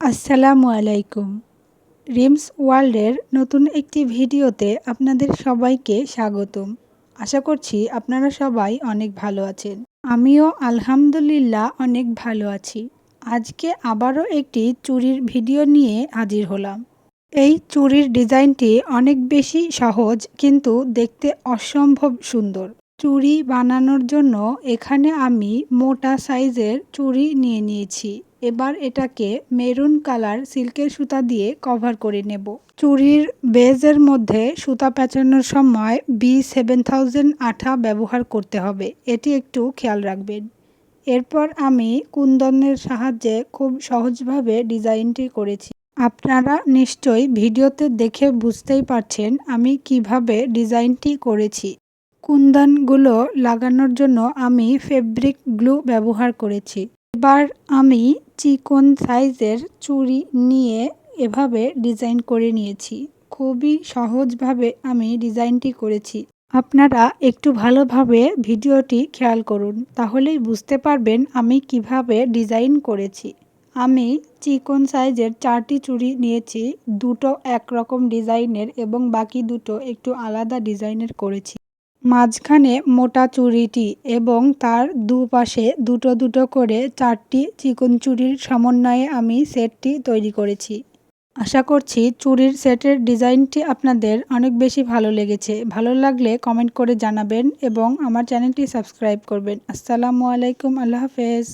আসসালামু আলাইকুম। রিমস ওয়ার্ল্ডের নতুন একটি ভিডিওতে আপনাদের সবাইকে স্বাগতম। আশা করছি আপনারা সবাই অনেক ভালো আছেন। আমিও আলহামদুলিল্লাহ অনেক ভালো আছি। আজকে আবারও একটি চুরির ভিডিও নিয়ে হাজির হলাম। এই চুরির ডিজাইনটি অনেক বেশি সহজ কিন্তু দেখতে অসম্ভব সুন্দর। চুড়ি বানানোর জন্য এখানে আমি মোটা সাইজের চুড়ি নিয়ে নিয়েছি। এবার এটাকে মেরুন কালার সিল্কের সুতা দিয়ে কভার করে নেব। চুড়ির বেজের মধ্যে সুতা পেঁচানোর সময় বি সেভেন থাউজেন্ড আঠা ব্যবহার করতে হবে। এটি একটু খেয়াল রাখবেন। এরপর আমি কুন্দনের সাহায্যে খুব সহজভাবে ডিজাইনটি করেছি। আপনারা নিশ্চয়ই ভিডিওতে দেখে বুঝতেই পারছেন আমি কীভাবে ডিজাইনটি করেছি। কুন্দনগুলো লাগানোর জন্য আমি ফেব্রিক গ্লু ব্যবহার করেছি। এবার আমি চিকন সাইজের চুড়ি নিয়ে এভাবে ডিজাইন করে নিয়েছি। খুবই সহজভাবে আমি ডিজাইনটি করেছি। আপনারা একটু ভালোভাবে ভিডিওটি খেয়াল করুন, তাহলেই বুঝতে পারবেন আমি কীভাবে ডিজাইন করেছি। আমি চিকন সাইজের চারটি চুড়ি নিয়েছি, দুটো একরকম ডিজাইনের এবং বাকি দুটো একটু আলাদা ডিজাইনের করেছি। মাঝখানে মোটা চুড়িটি এবং তার দুপাশে দুটো দুটো করে চারটি চিকন চুড়ির সমন্বয়ে আমি সেটটি তৈরি করেছি। আশা করছি চুড়ির সেটের ডিজাইনটি আপনাদের অনেক বেশি ভালো লেগেছে। ভালো লাগলে কমেন্ট করে জানাবেন এবং আমার চ্যানেলটি সাবস্ক্রাইব করবেন। আসসালামু আলাইকুম, আল্লাহ হাফেজ।